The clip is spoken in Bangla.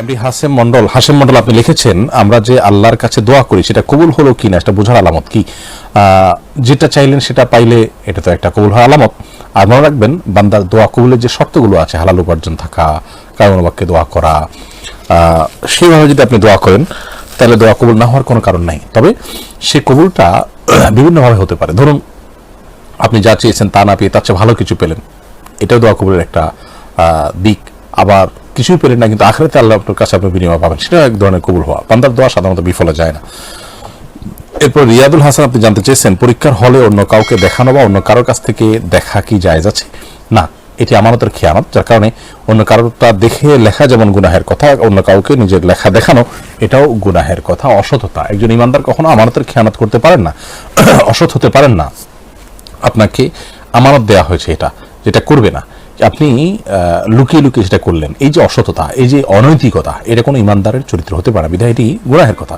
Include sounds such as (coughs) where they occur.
এমডি হাসেম মন্ডল হাসেম মন্ডল আপনি লিখেছেন, আমরা যে আল্লাহর কাছে দোয়া করি, সেটা কবুল হলো কি না এটা বোঝার আলামত কি? যেটা চাইলেন সেটা পাইলে এটা তো একটা কবুল হওয়ার আলামত। আর মনে রাখবেন বান্দার দোয়া কবুলের যে শর্তগুলো আছে, হালাল উপার্জন থাকা, কারণ বাক্যে দোয়া করা সেইভাবে যদি আপনি দোয়া করেন, তাহলে দোয়া কবুল না হওয়ার কোনো কারণ নাই। তবে সে কবুলটা (clears throat) বিভিন্নভাবে হতে পারে। ধরুন, আপনি যা চেয়েছেন তা না পেয়ে তার চেয়ে ভালো কিছু পেলেন। এটাও দোয়া কবুলের একটা দিক। আবার কিছুই পেলেন না, কিন্তু আখড়াতে আল্লাহ আপনার কাছে আপনি বিনিময় পাবেন। সেটাও এক ধরনের কবুল হওয়া। বান্দার দোয়া সাধারণত বিফলে যায় না। এরপর রিয়াদুল হাসান, আপনি জানতে চেয়েছেন, পরীক্ষার হলে অন্য কাউকে দেখানো বা অন্য কারোর কাছ থেকে দেখা কি জায়েজ আছে? না, এটি আমানতের খেয়ানত, যার কারণে অন্য কারোরটা দেখে লেখা যেমন গুনাহের কথা, অন্য কাউকে নিজের লেখা দেখানো, এটাও গুনাহের কথা, অসততা। একজন ইমানদার কখনো আমানতের খেয়ানত করতে পারেন না, (coughs) অসৎ হতে পারেন না। আপনাকে আমানত দেয়া হয়েছে এটা, যেটা করবে না। আপনি লুকিয়ে লুকিয়ে সেটা করলেন, এই যে অসততা, এই যে অনৈতিকতা, এটা কোনো ইমানদারের চরিত্র হতে পারে বিধায় এটি গোড়াহের কথা।